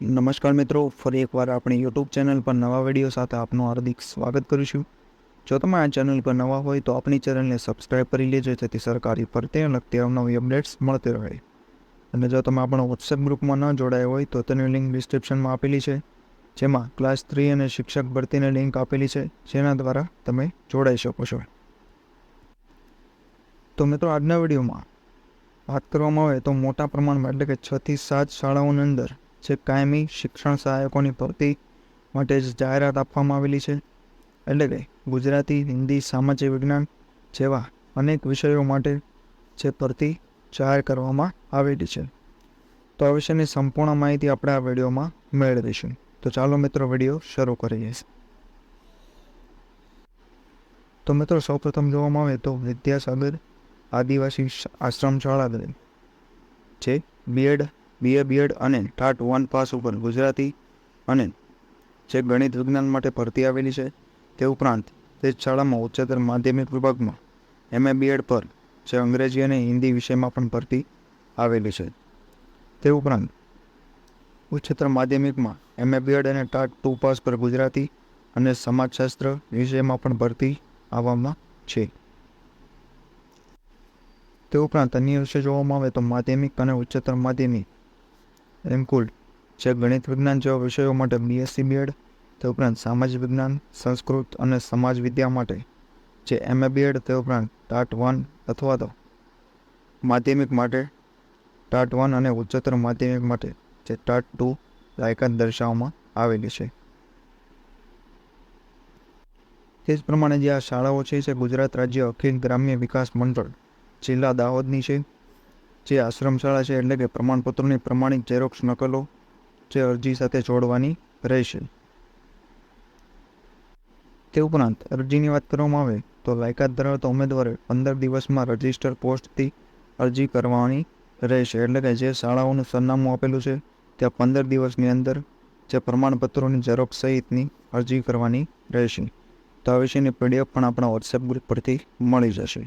નમસ્કાર મિત્રો, ફરી એકવાર આપણી યુટ્યુબ ચેનલ પર નવા વીડિયો સાથે આપનું હાર્દિક સ્વાગત કરું છું. જો તમે આ ચેનલ પર નવા હોય તો આપણી ચેનલને સબસ્ક્રાઈબ કરી લેજો, જેથી સરકારી ફરતે લગતી અવનવી અપડેટ્સ મળતી રહે. અને જો તમે આપણા વોટ્સએપ ગ્રુપમાં ન જોડાયા હોય તો તેની લિંક ડિસ્ક્રિપ્શનમાં આપેલી છે, જેમાં ક્લાસ થ્રી અને શિક્ષક ભરતીની લિંક આપેલી છે, જેના દ્વારા તમે જોડાઈ શકો છો. તો મિત્રો, આજના વિડીયોમાં વાત કરવામાં આવે તો મોટા પ્રમાણમાં એટલે કે છથી સાત શાળાઓની અંદર જે કાયમી શિક્ષણ સહાયકોની ભરતી માટે જ જાહેરાત આપવામાં આવેલી છે. એટલે કે ગુજરાતી, હિન્દી, સામાજિક વિજ્ઞાન જેવા અનેક વિષયો માટે જે ભરતી જાહેર કરવામાં આવેલી છે. તો આ વિશેની સંપૂર્ણ માહિતી આપણે આ વિડીયોમાં મેળવીશું તો ચાલો મિત્રો વીડિયો શરૂ કરીએ. તો મિત્રો સૌપ્રથમ જોવામાં આવે તો વિદ્યાસાગર આદિવાસી આશ્રમ શાળા જે B Ed BA B Ed અને ટાટ વન પાસ ઉપર ગુજરાતી અને જે ગણિત વિજ્ઞાન માટે ભરતી આવેલી છે, તે ઉપરાંત તે શાળામાં ઉચ્ચતર માધ્યમિક વિભાગમાં એમએ બીએડ પર જે અંગ્રેજી અને હિન્દી વિષયમાં પણ ભરતી આવેલી છે. તે ઉપરાંત ઉચ્ચતર માધ્યમિકમાં એમએ બીએડ અને ટાટ ટુ પાસ પર ગુજરાતી અને સમાજશાસ્ત્ર વિષયમાં પણ ભરતી આવવામાં છે. તે ઉપરાંત અન્ય વિષય જોવામાં આવે તો માધ્યમિક અને ઉચ્ચતર માધ્યમિક એમ કુલ જે ગણિત વિજ્ઞાન જેવા વિષયો માટે બીએસસી બીએડ તે ઉપરાંત સામાજિક વિજ્ઞાન, સંસ્કૃત અને સમાજ વિદ્યા માટે, જે એમએ બીએડ તે ઉપરાંત ટાટ વન અથવા તો માધ્યમિક માટે, ટાટ વન અને ઉચ્ચતર માધ્યમિક માટે જે ટાટ ટુ લાયકાત દર્શાવવામાં આવેલી છે. તે જ પ્રમાણે જે આ શાળાઓ છે જે ગુજરાત રાજ્ય અખિલ ગ્રામ્ય વિકાસ મંડળ, જિલ્લા દાહોદની છે. જે આશ્રમ શાળા છે એટલે કે પ્રમાણપત્રોની પ્રમાણિત ઝેરોક્ષ નકલો જે અરજી સાથે જોડવાની રહેશે. તે ઉપરાંત અરજીની વાત કરવામાં આવે તો લાયકાત ધરાવતા ઉમેદવારે પંદર દિવસમાં રજિસ્ટર પોસ્ટથી અરજી કરવાની રહેશે. એટલે કે જે શાળાઓનું સરનામું આપેલું છે, ત્યાં પંદર દિવસની અંદર જે પ્રમાણપત્રોની ઝેરોક્ષ સહિતની અરજી કરવાની રહેશે. તો આ વિશેની પીડીએફ પણ આપણા વોટ્સએપ ગ્રુપ પરથી મળી જશે.